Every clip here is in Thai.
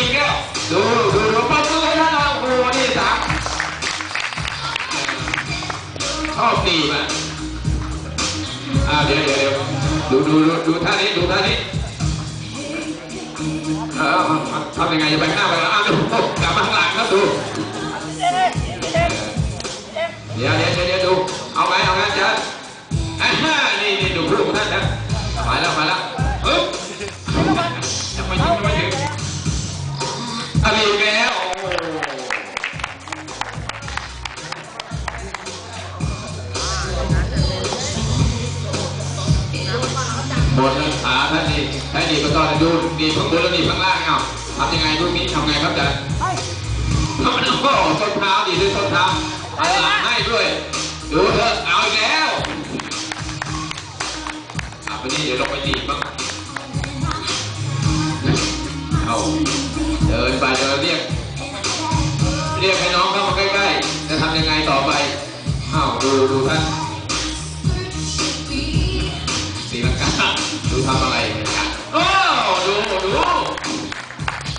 อีกแล้วดูดูดูปรบมือให้ท่านเราโอ้โหนี่สามชอบตีมาอ่าเดี๋ยวเดี๋ยวเดี๋ยวดูดูดูดูท่านี้ดูท่านี้เออทำยังไงจะไปข้างไปแล้วอ้าวดูกลับมาข้างหลังครับดู อะไรอีกแล้วโอ้โหมดแล้วขาท่านนี่ท่านนี่ก็ต้องดูดีข้างบนแล้วดีข้างล่างเอาทำยังไงลูกนี้ทำไงครับอาจารย์เอามันโอ้โหส้นเท้าดีด้วยส้นเท้าหันหลังให้ด้วย ดูเถอะเอาอีกแล้วอะไปนี่เดี๋ยวลงไปดีบ้าง เอาเดินไปเดินเรียก เรียกให้น้องเข้ามาใกล้ๆ จะทำยังไงต่อไปอ้าวดูดูท่านสีลังกาดูทำอะไรกันโอ้ดูดู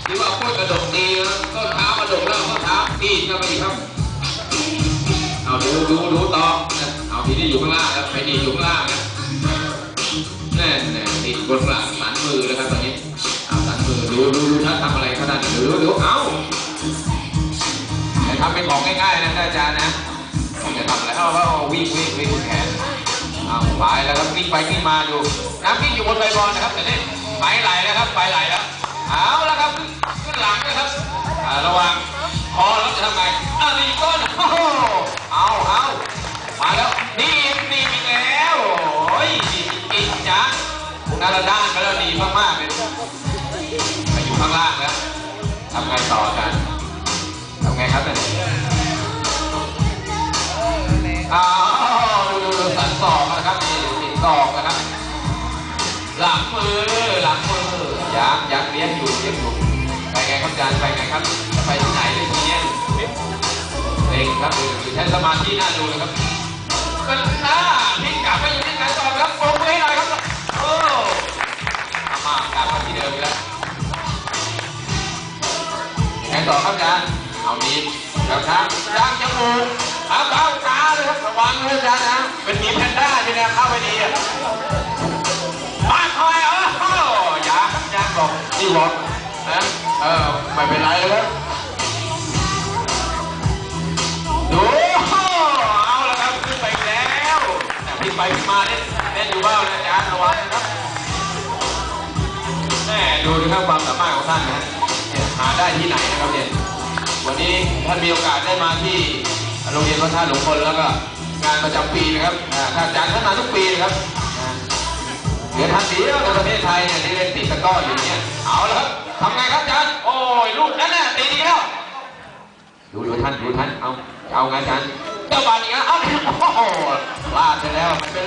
ที่ว่าพูดกระดกดีนะต้นเท้ากระดกแล้วต้นเท้าตีนเข้าไปอีกครับเอาดูดูดูต่อเอาทีนี้อยู่ข้างล่างแล้วไปดีอยู่ข้างล่างนะ ไปแล้วครับวิ่งไปวิ่งมาดูน้ำวิ่งอยู่บนใบบอลนะครับแต่นี่ไปไหลแล้วครับไปไหลแล้วเอาแล้วครับขึ้นหลังนะครับระวังคอแล้วจะทำไงอ่ารีก้นโอ้โหเอาเอามาแล้วนี่นี่อีกแล้วโอ้ยดีจริงๆจ้ะนาราด้านไปแล้ว ยังยังเลี้ยงอยู่เลี้ยงอยู่ไปไงครับอาจารย์ไปไงครับจะไปที่ไหนเลยทีเนี้ยเองครับหรือใช้สมาธิน่าดูเลยครับก็หน้าพลิกกลับไปอยู่ที่ไหนต่อครับปรบมือให้หน่อยครับโอ้เอามากลับมาที่เดิมอีกแล้วไงต่อครับอาจารย์เอามีดแล้วครับย่างจมูกเอาเอาตาเลยครับระวังเลยอาจารย์นะเป็นหมีแพนด้าที่เนี่ยเข้าไป บอกนี่บอกนะเออไม่เป็นไรเลยครับดูเอาละครับขึ้นไปแล้วแต่พี่ไปมาเล่นเล่นอยู่บ้างนะอาจารย์ระวังนะครับแม่ดูดูครับความสามารถของท่านนะเนี่ยหาได้ที่ไหนนะครับเนี่ยวันนี้ท่านมีโอกาสได้มาที่โรงเรียนวัดท่าหลวงพลแล้วก็งานประจำปีนะครับอาจารย์ท่านมาทุกปีนะครับ เหลือทันเดียวในประเทศไทยเนี่ยที่เล่นตีตะกร้ออยู่เนี่ย เอาละครับทำไงครับอาจารย์ โอ้ยลูกนั้นน่ะตีดีแล้ว ดูดูท่านดูท่าน เอา เอาไงอาจารย์เจ้าบานอีกแล้วเอาโอ้โหพลาดไปแล้วมันเป็น